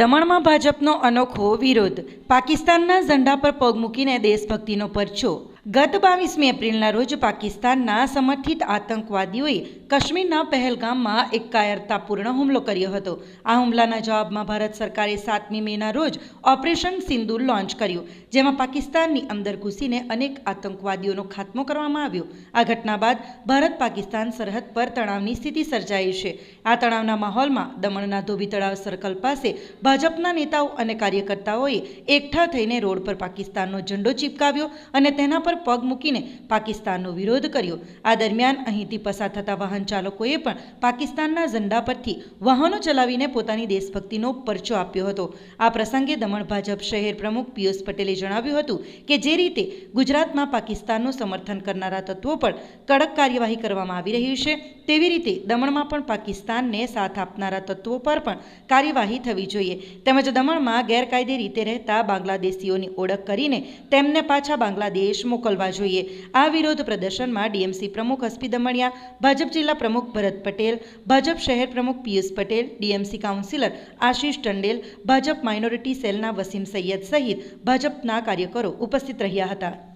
દમણમાં ભાજપનો અનોખો વિરોધ. પાકિસ્તાનના ઝંડા પર પગ મૂકીને દેશભક્તિનો પરચો. ગત બાવીસમી એપ્રિલના રોજ પાકિસ્તાનના સમર્થિત આતંકવાદીઓએ કાશ્મીરના પહેલગામમાં એક કાયરતાપૂર્ણ હુમલો કર્યો હતો. આ હુમલાના જવાબમાં ભારત સરકારે સાતમી મેના રોજ ઓપરેશન સિંદૂર લોન્ચ કર્યું, જેમાં પાકિસ્તાનની અંદર ઘૂસીને અનેક આતંકવાદીઓનો ખાત્મો કરવામાં આવ્યો. આ ઘટના બાદ ભારત પાકિસ્તાન સરહદ પર તણાવની સ્થિતિ સર્જાઈ છે. આ તણાવના માહોલમાં દમણના ધોબી તળાવ સર્કલ પાસે ભાજપના નેતાઓ અને કાર્યકર્તાઓએ એકઠા થઈને રોડ પર પાકિસ્તાનનો ઝંડો ચીપકાવ્યો અને તેના પર પગ મૂકીને પાકિસ્તાનનો વિરોધ કર્યો. આ દરમિયાન અહીંથી પસાર થતા વાહન ચાલકોએ પણ પાકિસ્તાનના ઝંડા પરથી વાહનો ચલાવીને પોતાની દેશભક્તિનો પરચો આપ્યો હતો. આ પ્રસંગે દમણ ભાજપ શહેર પ્રમુખ પિયુષ પટેલે જણાવ્યું હતું કે જે રીતે ગુજરાતમાં પાકિસ્તાનનું સમર્થન કરનારા તત્વો પર કડક કાર્યવાહી કરવામાં આવી રહી છે, તેવી રીતે દમણમાં પણ પાકિસ્તાનને સાથ આપનારા તત્વો પર પણ કાર્યવાહી થવી જોઈએ. તેમજ દમણમાં ગેરકાયદે રીતે રહેતા બાંગ્લાદેશીઓની ઓળખ કરીને તેમને પાછા બાંગ્લાદેશ મોકલવા જોઈએ. આ વિરોધ પ્રદર્શનમાં ડીએમસી પ્રમુખ હસ્પી દમણિયા, ભાજપ જિલ્લા પ્રમુખ ભરત પટેલ, ભાજપ શહેર પ્રમુખ Piyush Patel, DMC councillor Ashish Tandel, BJP minority સેલના વસીમ સૈયદ સહિત ભાજપના કાર્યકરો ઉપસ્થિત રહ્યા હતા.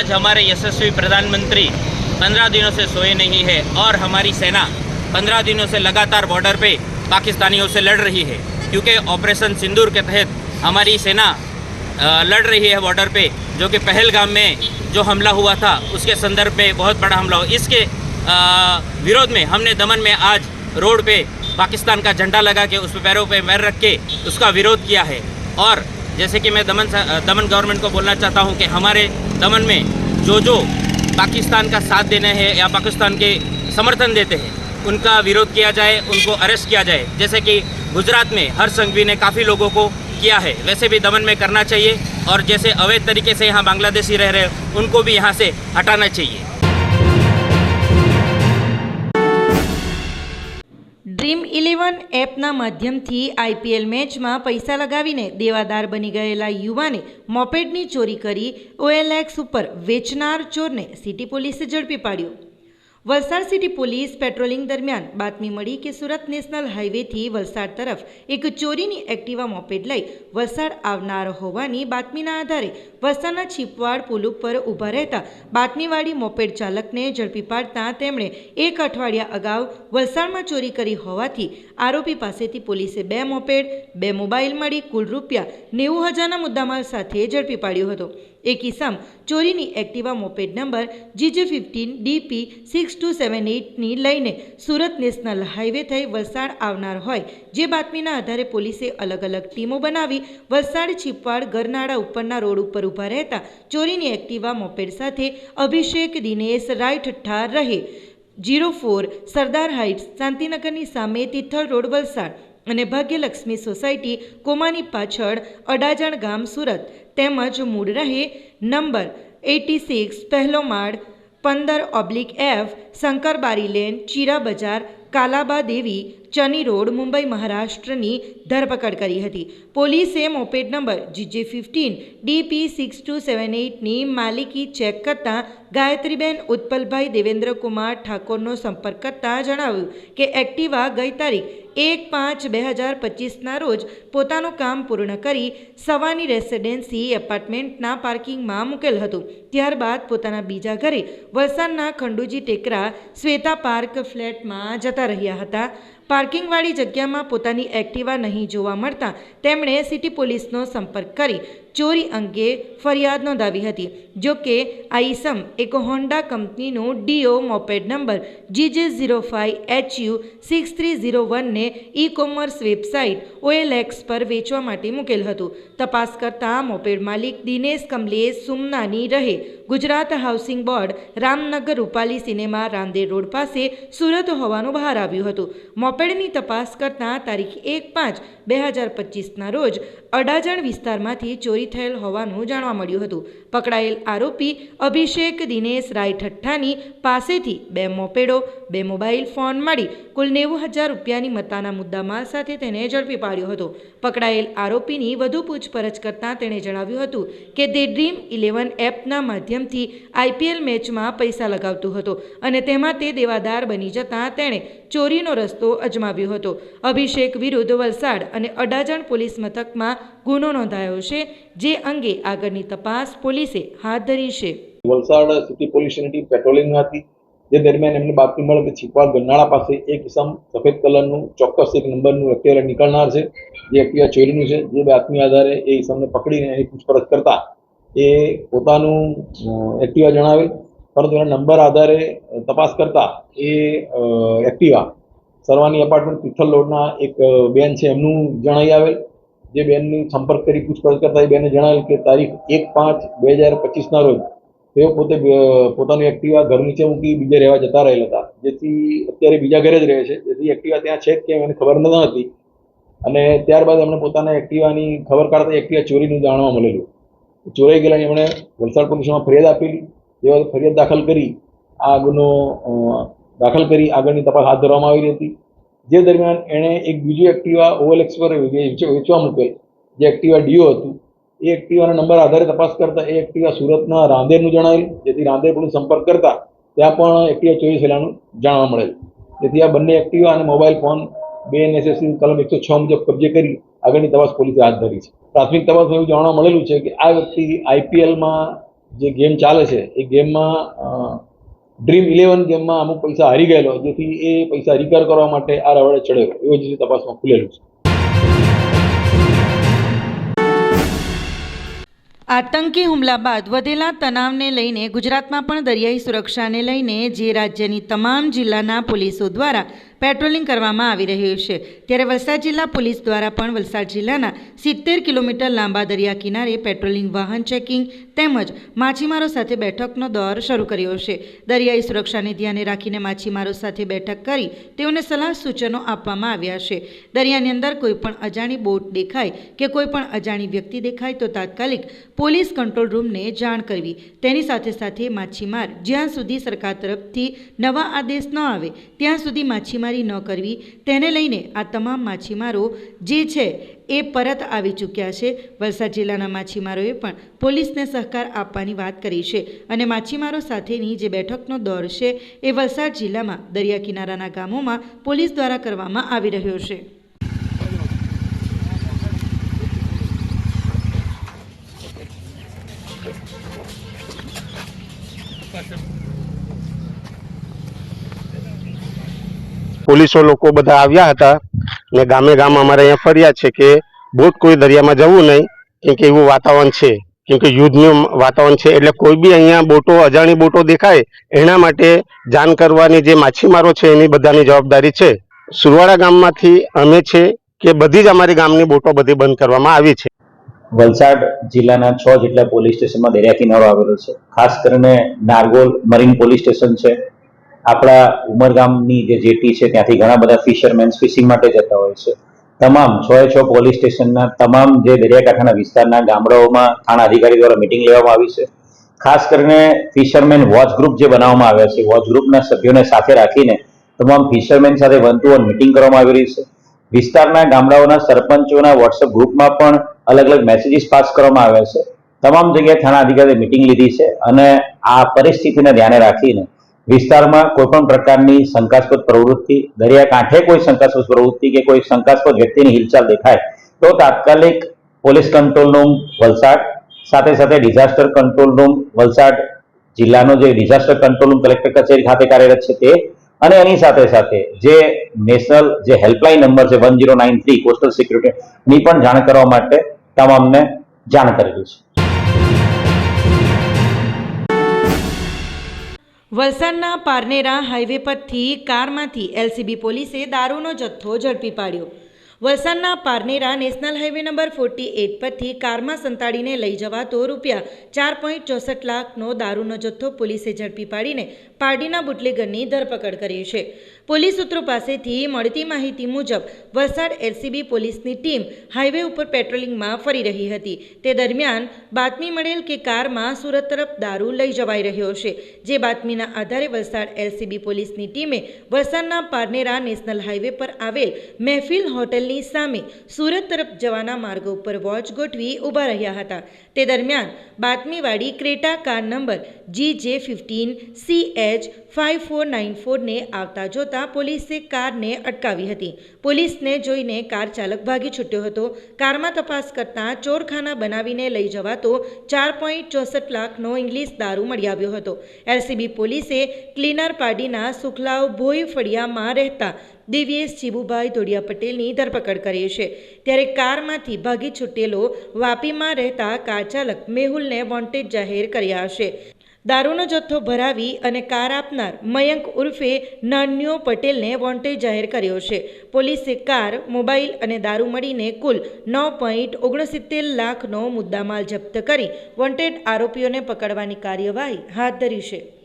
आज हमारे यशस्वी प्रधानमंत्री पंद्रह दिनों से सोए नहीं है और हमारी सेना पंद्रह दिनों से लगातार बॉर्डर पे पाकिस्तानियों से लड़ रही है, क्योंकि ऑपरेशन सिंदूर के तहत हमारी सेना लड़ रही है बॉर्डर पे, जो कि पहलगाम में जो हमला हुआ था, उसके संदर्भ में बहुत बड़ा हमला हुआ। इसके विरोध में, हमने दमन में आज रोड पे पाकिस्तान का झंडा लगा के, उस पैरों पे पैर रख के उसका विरोध किया है। और जैसे कि मैं दमन दमन गवर्नमेंट को बोलना चाहता हूँ कि हमारे दमन में जो जो पाकिस्तान का साथ देने हैं या पाकिस्तान के समर्थन देते हैं, उनका विरोध किया जाए, उनको अरेस्ट किया जाए। जैसे कि गुजरात में हर संघवी ने काफ़ी लोगों को किया है, वैसे भी दमन में करना चाहिए और जैसे अवैध तरीके से यहाँ बांग्लादेशी रह रहे उनको भी यहाँ से हटाना चाहिए। ડ્રીમ ઇલેવન એપના માધ્યમથી આઈપીએલ મેચમાં પૈસા લગાવીને દેવાદાર બની ગયેલા યુવાને મોપેડની ચોરી કરી ઓએલએક્સ ઉપર વેચનાર ચોરને સિટી પોલીસે ઝડપી પાડ્યો. વલસાડ સિટી પોલીસ પેટ્રોલિંગ દરમિયાન બાતમી મળી કે સુરત નેશનલ હાઈવેથી વલસાડ તરફ એક ચોરીની એક્ટિવા મોપેડ લઈ વલસાડ આવનાર હોવાની બાતમીના આધારે વલસાડના છીપવાડ પુલ ઉપર ઊભા રહેતા બાતમીવાળી મોપેડ ચાલકને ઝડપી પાડતા તેમણે એક અઠવાડિયા અગાઉ વલસાડમાં ચોરી કરી હોવાથી આરોપી પાસેથી પોલીસે બે મોપેડ, બે મોબાઈલ મળી કુલ રૂપિયા નેવું હજારના મુદ્દામાલ સાથે ઝડપી પાડ્યો હતો. એક ઇસમ ચોરીની Activa moped number GJ fifteen DP six two seven એઇટની લઈને સુરત નેશનલ હાઈવે થઈ વલસાડ આવનાર હોય, જે બાતમીના આધારે પોલીસે અલગ અલગ ટીમો બનાવી વલસાડ છીપવાડ ગરનાળા ઉપરના રોડ ઉપર ઊભા રહેતા ચોરીની એક્ટિવા મોપેડ સાથે અભિષેક દિનેશ રાય ઠઠ્ઠા રહે. જીરો ફોર સરદાર હાઇટ્સ શાંતિનગરની સામે તિથલ રોડ વલસાડ અને ભાગ્યલક્ષ્મી સોસાયટી કોમાની પાછળ અડાજણ ગામ સુરત તેમજ મૂળ રહે. નંબર એટી સિક્સ પહેલો માળ પંદર oblique F Shankarbari Lane Chira Bazar Kalaba Devi ચની road Mumbai મહારાષ્ટ્રની ધરપકડ કરી હતી. પોલીસે moped number GJ fifteen DP six two seven એઇટની માલિકી ચેક કરતાં ગાયત્રીબેન ઉત્પલભાઈ દેવેન્દ્રકુમાર ઠાકોરનો સંપર્ક કરતાં જણાવ્યું કે એક્ટિવા ગઈ તારીખ એક પાંચ બે હજાર પચીસના રોજ પોતાનું કામ પૂર્ણ કરી સવાની રેસિડેન્સી એપાર્ટમેન્ટના પાર્કિંગમાં મૂકેલ હતું. ત્યારબાદ પોતાના બીજા ઘરે વલસાડના ખંડુજી ટેકરા શ્વેતા પાર્ક ફ્લેટમાં જતા રહ્યા હતા. પાર્કિંગવાળી જગ્યામાં પોતાની એક્ટિવા નહીં જોવા મળતા તેમણે સિટી પોલીસનો સંપર્ક કરી ચોરી અંગે ફરિયાદ નોંધાવી હતી. જો કે આ ઈસમ એક હોન્ડા કંપનીનું Dio moped number, GJ zero five HU six three zero વનને e commerce website OLX પર વેચવા માટે મૂકેલ હતું. તપાસ કરતાં મોપેડ માલિક દિનેશ કમલેશ સુમનાની રહે. Gujarat housing board, Ramnagar Rupali cinema, Rander road પાસે સુરત હોવાનું બહાર આવ્યું હતું. મોપેડની તપાસ કરતાં તારીખ એક પાંચ, બે હજાર પચીસના રોજ અડાજણ વિસ્તારમાંથી ચોરી થયેલ હોવાનું જાણવા મળ્યું હતું. પકડાયેલ આરોપી અભિષેક દિનેશ રાય ઠઠ્ઠાની પાસેથી બે મોપેડો, બે મોબાઈલ ફોન મળી કુલ નેવું હજાર રૂપિયાની મત્તાના મુદ્દામાલ સાથે તેને ઝડપી પાડ્યો હતો. પકડાયેલ આરોપીની વધુ પૂછપરછ કરતાં તેણે જણાવ્યું હતું કે તે ડ્રીમ ઇલેવન એપના માધ્યમથી આઈપીએલ મેચમાં પૈસા લગાવતો હતો અને તેમાં તે દેવાદાર બની જતાં તેણે ચોરીનો રસ્તો અજમાવ્યો હતો. અભિષેક વિરુદ્ધ વલસાડ અને અડાજણ પોલીસ મથકમાં ગુનો નોંધાયો છે, જે અંગે આગળની તપાસ પોલીસે હાથ ધરી છે. વલસાડ સિટી પોલ્યુશનની ટીમ પેટ્રોલિંગ હતી, જે દરમિયાન એમને બાતમી મળે કે છીપવા ગરનાળા પાસે એક ઇસમ સફેદ કલરનું, ચોક્કસ એક નંબરનું એક્ટિવા નીકળનાર છે, જે એક્ટિવા ચોરીનું છે, જે બાતમી આધારે એ ઇસમને પકડીને એની પૂછપરછ કરતા એ પોતાનું એક્ટિવા જણાવેલ પરંતુ એના નંબર આધારે તપાસ કરતા એ એક્ટિવા સરવાની એપાર્ટમેન્ટ તિથલ રોડના એક બેન છે, એમનું જણાઈ આવેલ. જે બેનની સંપર્ક કરી પૂછપરછ કરતા એ બેને જણાવેલ કે તારીખ એક પાંચ બે હજાર પચીસના રોજ તેઓ પોતે પોતાનું એક્ટિવા ઘર નીચે મૂકી બીજે રહેવા જતા રહેલા હતા. જેથી અત્યારે બીજા ઘરે જ રહે છે. જેથી એક્ટિવા ત્યાં છે કે એને ખબર ન હતી. અને ત્યારબાદ એમણે પોતાના એક્ટિવાની ખબર કાઢતા એક્ટિવા ચોરીનું જાણવા મળેલું. ચોરાઈ ગયેલાની એમણે વલસાડ પોલીસમાં ફરિયાદ આપેલી. જેવા ફરિયાદ દાખલ કરી આ ગુનો દાખલ કરી આગળની તપાસ હાથ ધરવામાં આવી હતી. જે દરમિયાન એણે એક બીજું એક્ટિવા ઓવરએક્સ પર વેચ- વેચવા મૂકેલ, જે એક્ટિવા ડીઓ હતું. એ એક્ટિવાના નંબર આધારે તપાસ કરતા એ એક્ટિવા સુરતના રાંદેરનું જણાવેલ, જેથી રાંદેર પોલીસ સંપર્ક કરતા ત્યાં પણ એક્ટિવા ચોરી થયેલાનું જાણવા મળેલ. જેથી આ બંને એક્ટિવા અને મોબાઈલ ફોન બે એનએસએસની કલમ એકસો છ મુજબ કબજે કરી આગળની તપાસ પોલીસે હાથ ધરી છે. પ્રાથમિક તપાસમાં એવું જાણવા મળેલું છે કે આ વ્યક્તિ આઈપીએલમાં જે ગેમ ચાલે છે, એ ગેમમાં ડ્રીમ ઇલેવન ગેમમાં અમુક પૈસા હારી ગયેલો, જેથી એ પૈસા રિકવર કરવા માટે આ રવાડે ચડેલો એવું જ તપાસમાં ખુલેલું છે. આતંકી હુમલા બાદ વધેલા તણાવને લઈને ગુજરાતમાં પણ દરિયાઈ સુરક્ષાને લઈને જે રાજ્યની તમામ જિલ્લાના પોલીસો દ્વારા પેટ્રોલિંગ કરવામાં આવી રહ્યું છે. ત્યારે વલસાડ જિલ્લા પોલીસ દ્વારા પણ વલસાડ જિલ્લાના સિત્તેર કિલોમીટર લાંબા દરિયા કિનારે પેટ્રોલિંગ, વાહન ચેકિંગ તેમજ માછીમારો સાથે બેઠકનો દોર શરૂ કર્યો છે. દરિયાઈ સુરક્ષાને ધ્યાને રાખીને માછીમારો સાથે બેઠક કરી તેઓને સલાહ સૂચનો આપવામાં આવ્યા છે. દરિયાની અંદર કોઈપણ અજાણી બોટ દેખાય કે કોઈપણ અજાણી વ્યક્તિ દેખાય તો તાત્કાલિક પોલીસ કંટ્રોલ રૂમને જાણ કરવી. તેની સાથે સાથે માછીમાર જ્યાં સુધી સરકાર તરફથી નવા આદેશ ન આવે, ત્યાં સુધી માછીમારી ન કરવી, તેને લઈને આ તમામ માછીમારો જે છે એ પરત આવી ચૂક્યા છે. વલસાડ જિલ્લાના માછીમારોએ પણ પોલીસને સહકાર આપવાની વાત કરી છે અને માછીમારો સાથેની જે બેઠકનો દોર છે એ વલસાડ જિલ્લામાં દરિયા કિનારાના ગામોમાં પોલીસ દ્વારા કરવામાં આવી રહ્યો છે. પોલીસો લોકો બધા આવ્યા હતા ને ગામે ગામ અમારે અહીંયા ફર્યા છે કે બોટ કોઈ દરિયામાં જવું નહીં, કેમ કે એવું વાતાવરણ છે. કેમ કે યુદ્ધનું વાતાવરણ છે એટલે કોઈ બી અહીંયા બોટો, અજાણી બોટો દેખાય, એના માટે જાણ કરવાની જે માછીમારો છે એની બધાની જવાબદારી છે. સુરવાડા ગામમાંથી અમે છે કે બધી જ અમારી ગામની બોટો બધી બંધ કરવામાં આવી છે. વલસાડ જિલ્લાના છ જેટલા પોલીસ સ્ટેશનમાં દરિયા કિનારો આવેલો છે. ખાસ કરીને નારગોલ મરીન પોલીસ સ્ટેશન છે. આપણા ઉમરગામની જે જેટી છે, ત્યાંથી ઘણા બધા ફિશરમેન્સ ફિશિંગ માટે જતા હોય છે. તમામ છ છ પોલીસ સ્ટેશનના તમામ જે દરિયાકાંઠાના વિસ્તારના ગામડાઓમાં થાણા અધિકારી દ્વારા મિટિંગ લેવામાં આવી છે. ખાસ કરીને ફિશરમેન વોચ ગ્રુપ જે બનાવવામાં આવ્યા છે વોચ ગ્રુપના સભ્યોને સાથે રાખીને તમામ ફિશરમેન સાથે વન ટુ વન મિટિંગ કરવામાં આવી રહી છે. વિસ્તારના ગામડાઓના સરપંચોના વોટ્સઅપ ગ્રુપમાં પણ અલગ અલગ મેસેજીસ પાસ કરવામાં આવ્યા છે. તમામ જગ્યાએ થાણા અધિકારીએ મિટિંગ લીધી છે અને આ પરિસ્થિતિને ધ્યાને રાખીને વિસ્તારમાં કોઈ પણ પ્રકારની શંકાસ્પદ પ્રવૃત્તિ, દરિયાકાંઠે કોઈ શંકાસ્પદ પ્રવૃત્તિ કે કોઈ શંકાસ્પદ વ્યક્તિની હિલચાલ દેખાય, તો તાત્કાલિક પોલીસ કંટ્રોલ રૂમ, વલસાડ. સાથે સાથે ડિઝાસ્ટર કંટ્રોલ રૂમ, વલસાડ જિલ્લાનો જે ડિઝાસ્ટર કંટ્રોલ રૂમ કલેક્ટર કચેરી ખાતે કાર્યરત છે તે. અને એની સાથે સાથે જે નેશનલ જે હેલ્પલાઇન નંબર છે one zero nine three, coastal સિક્યુરિટીની પણ જાણ કરવા માટે તમામને જાણ કરેલી છે. વલસાડના પારનેરા હાઈવે પરથી કારમાંથી એલસીબી પોલીસે દારૂનો જથ્થો ઝડપી પાડ્યો. વલસાડના Parnera national highway number forty eight પરથી કારમાં સંતાડીને લઈ જવાતો રૂપિયા ચાર પોઈન્ટ ચોસઠ લાખનો દારૂનો જથ્થો પોલીસે ઝડપી પાડીને પારડીના બુટલેગરની ધરપકડ કરી છે. પોલીસ સૂત્રો પાસેથી મળતી માહિતી મુજબ, વલસાડ એલસીબી પોલીસની ટીમ હાઈવે ઉપર પેટ્રોલિંગમાં ફરી રહી હતી. તે દરમિયાન બાતમી મળેલ કે કારમાં સુરત તરફ દારૂ લઈ જવાઈ રહ્યો છે. જે બાતમીના આધારે વલસાડ એલસીબી પોલીસની ટીમે વલસાડના પારનેરા નેશનલ હાઈવે પર આવેલ મહેફિલ હોટલની સામે સુરત તરફ જવાના માર્ગો ઉપર વોચ ગોઠવી ઊભા રહ્યા હતા. તે દરમિયાન બાતમીવાળી Creta car number G J fifteen C H five four nine ફોરને આવતા જોતા પોલીસે કારને અટકાવી હતી. પોલીસને જોઈને કાર ચાલક ભાગી છૂટ્યો હતો. કારમાં તપાસ કરતાં ચોરખાના બનાવીને લઈ જવાતો ચાર પોઈન્ટ ચોસઠ લાખનો ઇંગ્લિશ દારૂ મળી આવ્યો હતો. એલસીબી પોલીસે ક્લીનર પાર્ટીના સુખલાવ ભોઈ ફળિયામાં રહેતા દિવ્યેશ ચીબુભાઈ ધોડિયા પટેલની ધરપકડ કરી છે. ત્યારે કારમાંથી ભાગી છૂટેલો વાપીમાં રહેતા કાર ચાલક મેહુલને વોન્ટેડ જાહેર કર્યા છે. દારૂનો જથ્થો ભરાવી અને કાર આપનાર મયંક ઉર્ફે નાન્યો પટેલને વોન્ટેજ જાહેર કર્યો છે. પોલીસે કાર, મોબાઈલ અને દારૂ મળીને કુલ નવ પોઈન્ટ ઓગણસિત્તેર લાખનો મુદ્દામાલ જપ્ત કરી વોન્ટેડ આરોપીઓને પકડવાની કાર્યવાહી હાથ ધરી છે.